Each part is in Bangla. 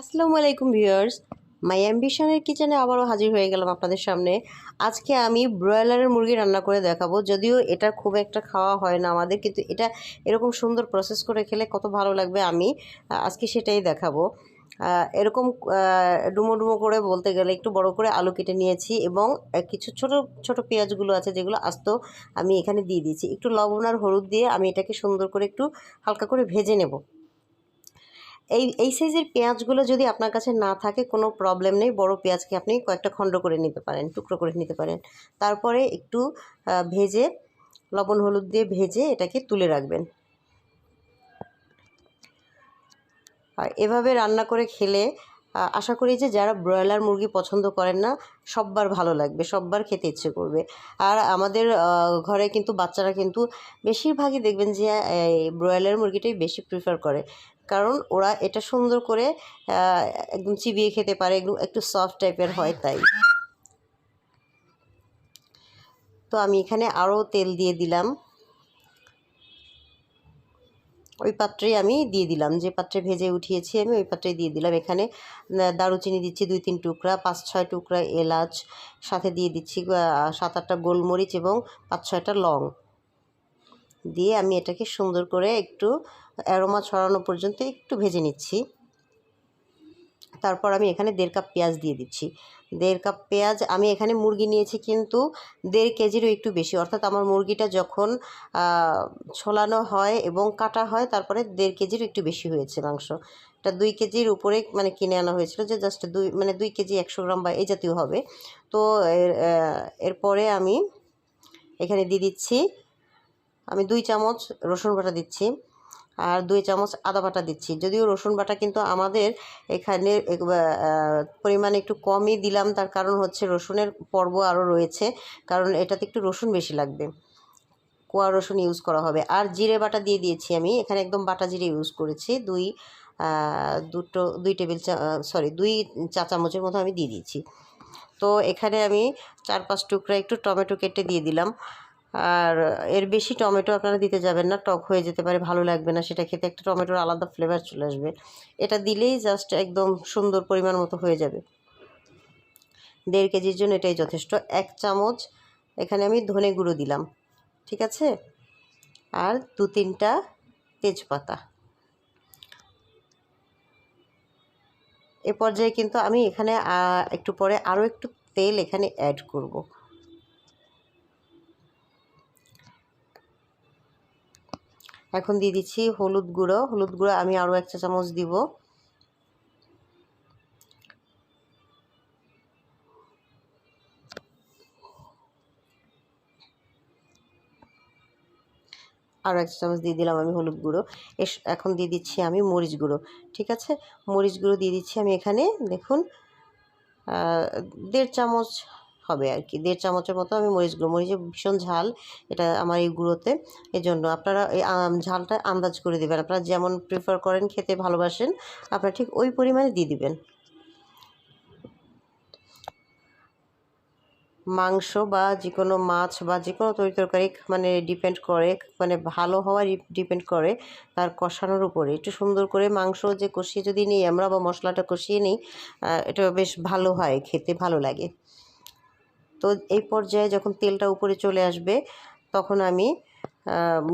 আসসালামু আলাইকুম ভিউয়ার্স। মাই অ্যাম্বিশনের কিচেনে আবারও হাজির হয়ে গেলাম আপনাদের সামনে। আজকে আমি ব্রয়লারের মুরগি রান্না করে দেখাবো। যদিও এটা খুব একটা খাওয়া হয় না আমাদের, কিন্তু এটা এরকম সুন্দর প্রসেস করে খেলে কত ভালো লাগবে আমি আজকে সেটাই দেখাবো। এরকম ডুমো ডুমো করে বলতে গেলে একটু বড় করে আলু কেটে নিয়েছি এবং কিছু ছোট ছোট পেঁয়াজগুলো আছে যেগুলো আস্ত আমি এখানে দিয়ে দিয়েছি। একটু লবণ আর হলুদ দিয়ে আমি এটাকে সুন্দর করে একটু হালকা করে ভেজে নেব। এই এই সাইজের পেঁয়াজগুলো যদি আপনার কাছে না থাকে, কোনো প্রবলেম নেই। বড় পেঁয়াজকে আপনি কয়েকটা খণ্ড করে নিতে পারেন, টুকরো করে নিতে পারেন। তারপরে একটু ভেজে, লবণ, হলুদ দিয়ে ভেজে এটাকে তুলে রাখবেন। আর এভাবে রান্না করে খেলে আশা করি যে যারা ব্রয়লার মুরগি পছন্দ করেন না, সববার ভালো লাগবে, সববার খেতে ইচ্ছে করবে। আর আমাদের ঘরে কিন্তু বাচ্চারা কিন্তু বেশিরভাগই দেখবেন যে ব্রয়লার মুরগিটাই বেশি প্রিফার করে। কারণ ওরা এটা সুন্দর করে একদম চিবিয়ে খেতে পারে একটু সফট টাইপের হয় তাই। তো আমি এখানে আরও তেল দিয়ে দিলাম। ওই পাত্রেই আমি দিয়ে দিলাম। যে পাত্রে ভেজে উঠিয়েছি আমি, ওই পাত্রেই দিয়ে দিলাম। এখানে দারুচিনি দিচ্ছি দুই তিন টুকরা, পাঁচ ছয় টুকরা এলাচ, সাথে দিয়ে দিচ্ছি সাত আটটা গোলমরিচ এবং পাঁচ ছয়টা লং। দিয়ে আমি এটাকে সুন্দর করে একটু অ্যারোমা ছড়ানো পর্যন্ত একটু ভেজে নিচ্ছি। তারপর আমি এখানে দেড় কাপ পেঁয়াজ দিয়ে দিচ্ছি। দেড় কাপ পেঁয়াজ আমি এখানে মুরগি নিয়েছি কিন্তু দেড় কেজিরও একটু বেশি। অর্থাৎ আমার মুরগিটা যখন ছোলানো হয় এবং কাটা হয়, তারপরে দেড় কেজির একটু বেশি হয়েছে মাংস। এটা দুই কেজির উপরে মানে কিনে আনা হয়েছিল যে জাস্ট দুই মানে দুই কেজি একশো গ্রাম বা এই জাতীয় হবে। তো এরপরে আমি এখানে দিয়ে দিচ্ছি, আমি দুই চামচ রসুন বাটা দিচ্ছি। আর দুই চামচ আদা বাটা দিচ্ছি। যদিও রসুন বাটা কিন্তু আমাদের এখানে পরিমাণ একটু কমই দিলাম। তার কারণ হচ্ছে রসুনের পর্ব আরও রয়েছে, কারণ এটাতে একটু রসুন বেশি লাগবে। কোয়া রসুন ইউজ করা হবে। আর জিরে বাটা দিয়ে দিয়েছি আমি। এখানে একদম বাটা জিরে ইউজ করেছি। দুই দুটো, দুই টেবিল চা সরি দুই চা চামচের মতো আমি দিয়ে দিয়েছি। তো এখানে আমি চার পাঁচ টুকরা একটু টমেটো কেটে দিয়ে দিলাম। আর এর বেশি টমেটো আপনারা দিতে যাবেন না, টক হয়ে যেতে পারে, ভালো লাগবে না, সেটা খেতে একটা টমেটোর আলাদা ফ্লেভার চলে আসবে। এটা দিলেই জাস্ট একদম সুন্দর পরিমাণ মতো হয়ে যাবে। দেড় কেজির জন্য এটাই যথেষ্ট। এক চামচ, এখানে আমি ধনে গুঁড়ো দিলাম, ঠিক আছে? আর দু তিনটা তেজপাতা। এ পর্যায়ে কিন্তু আমি এখানে একটু পরে আরও একটু তেল এখানে অ্যাড করব। এখন দিয়ে দিচ্ছি হলুদ গুঁড়ো। হলুদ গুঁড়ো আমি আরও এক চা চামচ দিব। আরও এক চামচ দিয়ে দিলাম আমি হলুদ গুঁড়ো। এস, এখন দিয়ে দিচ্ছি আমি মরিচ গুঁড়ো, ঠিক আছে? মরিচ গুঁড়ো দিয়ে দিচ্ছি আমি এখানে, দেখুন দেড় চামচ হবে আর কি দেড় চামচের মতো আমি মরিচ গুঁড়ো। মরিচের ভীষণ ঝাল এটা আমার এই গুঁড়োতে। এই জন্য আপনারা এই ঝালটা আন্দাজ করে দেবেন। আপনারা যেমন প্রিফার করেন, খেতে ভালোবাসেন, আপনারা ঠিক ওই পরিমাণে দিয়ে দিবেন। মাংস বা যে কোনো মাছ বা যে কোনো তরি তরকারি মানে ডিপেন্ড করে মানে ভালো হওয়া ডিপেন্ড করে তার কষানোর উপরে। একটু সুন্দর করে মাংস যে কষিয়ে যদি নিই আমরা বা মশলাটা কষিয়ে নিই এটা বেশ ভালো হয়, খেতে ভালো লাগে। তো এই পর্যায়ে যখন তেলটা উপরে চলে আসবে, তখন আমি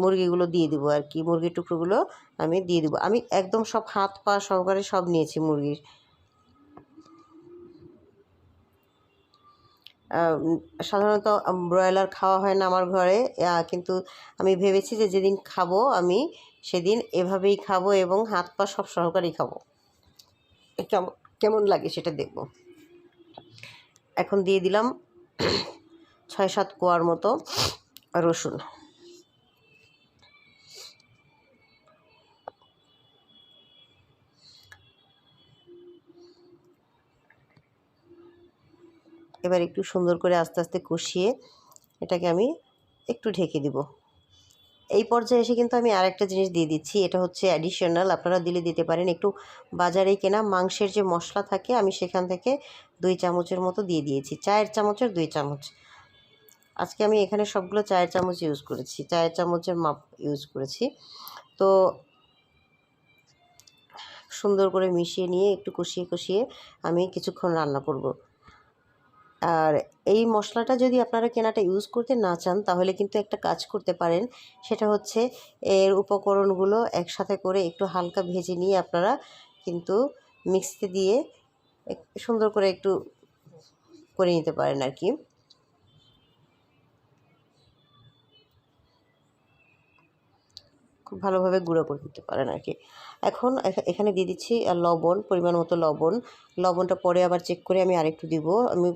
মুরগিগুলো দিয়ে দিব আর কি। মুরগির টুকরোগুলো আমি দিয়ে দিব। আমি একদম সব হাত পা সহকারে সব নিয়েছি মুরগির। সাধারণত ব্রয়লার খাওয়া হয় না আমার ঘরে কিন্তু আমি ভেবেছি যে যেদিন খাব আমি সেদিন এভাবেই খাব এবং হাত পা সব সহকারেই খাব। কেমন কেমন লাগে সেটা দেখব। এখন দিয়ে দিলাম ছয় সাত কোয়ার মতো রসুন। এবার একটু সুন্দর করে আস্তে আস্তে কষিয়ে এটাকে আমি একটু ঢেকে দিব। এই পর্যায়ে এসে কিন্তু আমি আরেকটা জিনিস দিয়ে দিচ্ছি, এটা হচ্ছে অ্যাডিশনাল আপনারা দিলে দিতে পারেন। একটু বাজারে কেনা মাংসের যে মশলা থাকে, আমি সেখান থেকে দুই চামচের মতো দিয়ে দিয়েছি। চায়ের চামচের দুই চামচ। আজকে আমি এখানে সবগুলো চায়ের চামচ ইউজ করেছি, চায়ের চামচের মাপ ইউজ করেছি। তো সুন্দর করে মিশিয়ে নিয়ে একটু কষিয়ে কষিয়ে আমি কিছুক্ষণ রান্না করব। আর এই মশলাটা যদি আপনারা কেনাটা ইউজ করতে না চান, তাহলে কিন্তু একটা কাজ করতে পারেন। সেটা হচ্ছে এর উপকরণগুলো একসাথে করে একটু হালকা ভেজে নিয়ে আপনারা কিন্তু মিক্সিতে দিয়ে সুন্দর করে একটু করে নিতে পারেন আর কি। খুব ভালোভাবে গুঁড়ো করে দিতে পারেন আর কি। এখন এখানে দিয়ে দিচ্ছি লবণ, পরিমাণ মতো লবণ। লবণটা পরে আবার চেক করে আমি আরেকটু দিব। আমি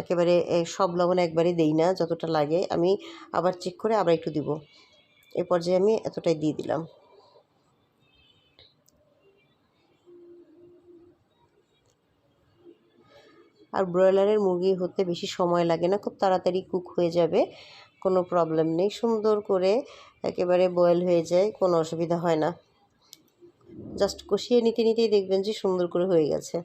একেবারে সব লবণ একবারে দেই না, যতটা লাগে। আমি আবার চেক করে আবার একটু দিব। এ পর্যায়ে আমি এতটাই দিয়ে দিলাম। আর ব্রয়লারের মুরগি হতে বেশি সময় লাগে না, খুব তাড়াতাড়ি কুক হয়ে যাবে, কোনো প্রবলেম নেই। সুন্দর করে একেবারে বয়েল হয়ে যায়, কোনো অসুবিধা হয় না। জাস্ট কষিয়ে নিতে নিতেই দেখবেন যে সুন্দর করে হয়ে গেছে।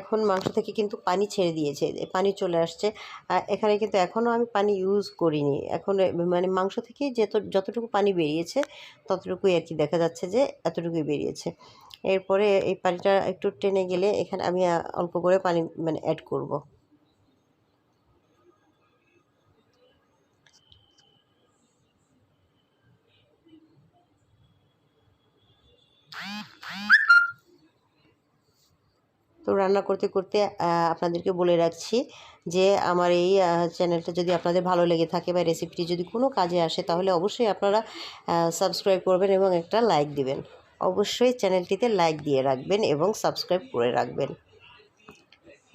এখন মাংস থেকে কিন্তু পানি ছেড়ে দিয়েছে পানি চলে আসছে। এখানে কিন্তু এখনও আমি পানি ইউজ করিনি। এখন মানে মাংস থেকে যত, যতটুকু পানি বেরিয়েছে, ততটুকুই আর কি দেখা যাচ্ছে যে এতটুকুই বেরিয়েছে। এরপরে এই পানিটা একটু টেনে গেলে এখানে আমি অল্প করে পানি মানে অ্যাড করব। তো রান্না করতে করতে আপনাদেরকে বলে রাখছি যে আমার এই চ্যানেলটা যদি আপনাদের ভালো লেগে থাকে বা রেসিপিটি যদি কোনো কাজে আসে তাহলে অবশ্যই আপনারা সাবস্ক্রাইব করবেন এবং একটা লাইক দিবেন। অবশ্যই চ্যানেলটিতে লাইক দিয়ে রাখবেন এবং সাবস্ক্রাইব করে রাখবেন।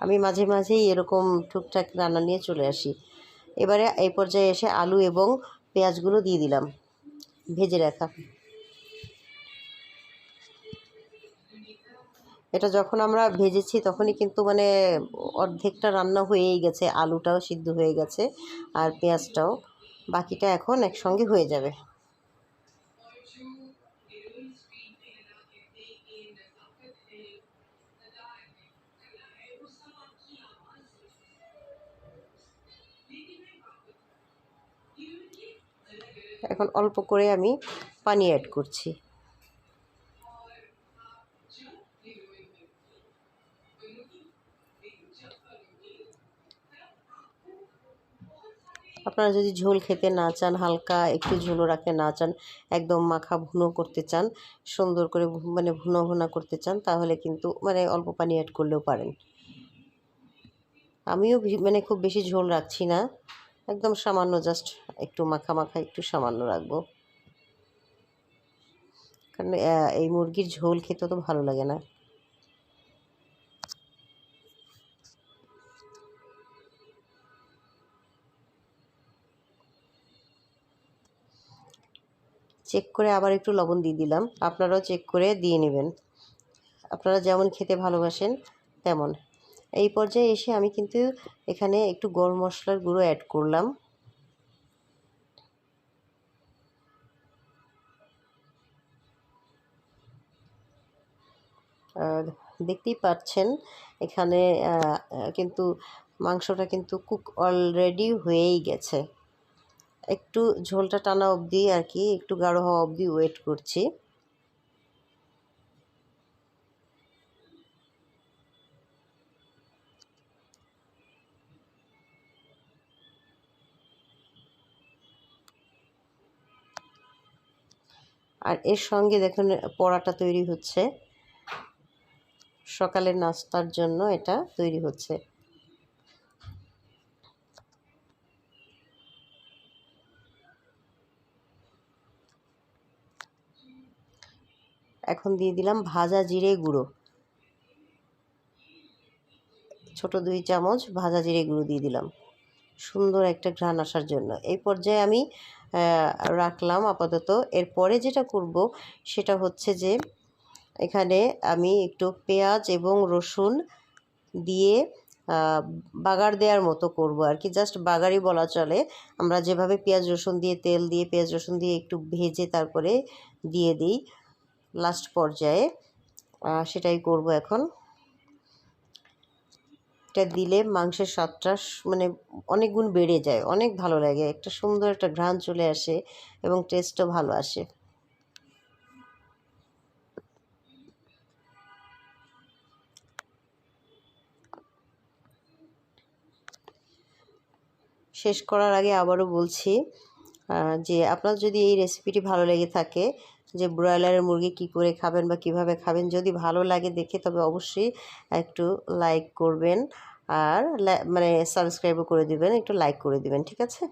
আমি মাঝে, মাঝেই এরকম টুকটাক রান্না নিয়ে চলে আসি। এবারে এই পর্যায়ে এসে আলু এবং পেঁয়াজগুলো দিয়ে দিলাম। ভেজে রাখা। এটা যখন আমরা ভেজেছি তখনই কিন্তু মানে অর্ধেকটা রান্না হয়েই গেছে, আলুটাও সিদ্ধ হয়ে গেছে আর পেঁয়াজটাও। বাকিটা এখন একসঙ্গে হয়ে যাবে। এখন অল্প করে আমি পানি অ্যাড করছি। আপনারা যদি ঝোল খেতে না চান, হালকা একটু ঝোলও রাখতে না চান, একদম মাখা ভুনো করতে চান, সুন্দর করে মানে ভুনো ভুনা করতে চান, তাহলে কিন্তু মানে অল্প পানি অ্যাড করলেও পারেন। আমিও মানে খুব বেশি ঝোল রাখছি না, একদম সামান্য জাস্ট একটু মাখা মাখা একটু সামান্য রাখব। কারণ এই মুরগির ঝোল খেতে তো ভালো লাগে না। চেক করে আবার একটু লবণ দিয়ে দিলাম। আপনারাও চেক করে দিয়ে নেবেন। আপনারা যেমন খেতে ভালোবাসেন তেমন। এই পর্যায়ে এসে আমি কিন্তু এখানে একটু গরম মশলার গুঁড়ো অ্যাড করলাম। দেখতেই পাচ্ছেন, এখানে কিন্তু মাংসটা কিন্তু কুক অলরেডি হয়েই গেছে। একটু ঝোলটা টানা অবধি আর কি, একটু গাঢ় হওয়া অবধি ওয়েট করছি। আর এর সঙ্গে দেখুন, পরাটা তৈরি হচ্ছে। সকালের নাস্তার জন্য এটা তৈরি হচ্ছে। এখন দিয়ে দিলাম ভাজা জিরে গুঁড়ো। ছোট দুই চামচ ভাজা জিরে গুঁড়ো দিয়ে দিলাম। সুন্দর একটা ঘ্রাণ আসার জন্য। এই পর্যায়ে আমি রাখলাম আপাতত। এরপরে যেটা করব সেটা হচ্ছে যে, এখানে আমি একটু পেঁয়াজ এবং রসুন দিয়ে বাগার দেওয়ার মতো করব আর কি। জাস্ট বাগারই বলা চলে। আমরা যেভাবে পেঁয়াজ রসুন দিয়ে, তেল দিয়ে পেঁয়াজ রসুন দিয়ে একটু ভেজে তারপরে দিয়ে দিই। লাস্ট পর্যায়ে সেটাই করব এখন। এটা দিলে মাংসের স্বাদটা মানে অনেক গুণ বেড়ে যায়, অনেক ভালো লাগে, একটা সুন্দর একটা ঘ্রাণ চলে আসে এবং টেস্টও ভালো আসে। শেষ করার আগে আবারও বলছি যে আপনার যদি এই রেসিপিটি ভালো লেগে থাকে, যে ব্রয়লারের মুরগি কি করে খাবেন বা কীভাবে খাবেন, যদি ভালো লাগে দেখে, তবে অবশ্যই একটু লাইক করবেন আর মানে সাবস্ক্রাইবও করে দিবেন, একটু লাইক করে দিবেন, ঠিক আছে?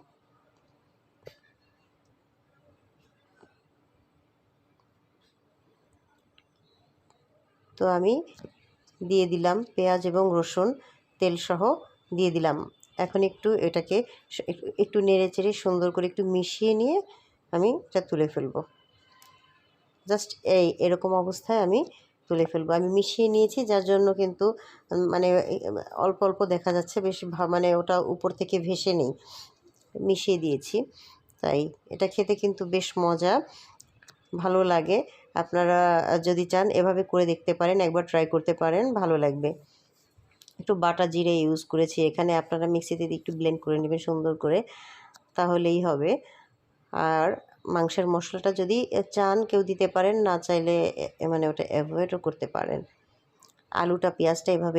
তো আমি দিয়ে দিলাম পেঁয়াজ এবং রসুন, তেলসহ দিয়ে দিলাম। এখন একটু এটাকে একটু- নেড়ে চেড়ে সুন্দর করে একটু মিশিয়ে নিয়ে আমি এটা তুলে ফেলব। জাস্ট এই এরকম অবস্থায় আমি তুলে ফেলব। আমি মিশিয়ে নিয়েছি, যার জন্য কিন্তু মানে অল্প অল্প দেখা যাচ্ছে, বেশ মানে ওটা উপর থেকে ভেসে নেই। মিশিয়ে দিয়েছি। তাই এটা খেতে কিন্তু বেশ মজা, ভালো লাগে। আপনারা যদি চান এভাবে করে দেখতে পারেন, একবার ট্রাই করতে পারেন, ভালো লাগবে। একটু বাটা জিরে ইউজ করেছি। এখানে আপনারা মিক্সিতে একটু ব্লেন্ড করে নেবেন সুন্দর করে, তাহলেই হবে। আর মাংসের মশলাটা যদি চান কেউ দিতে পারেন, না চাইলে মানে ওটা অ্যাভয়েডও করতে পারেন। আলুটা, পেঁয়াজটা এভাবে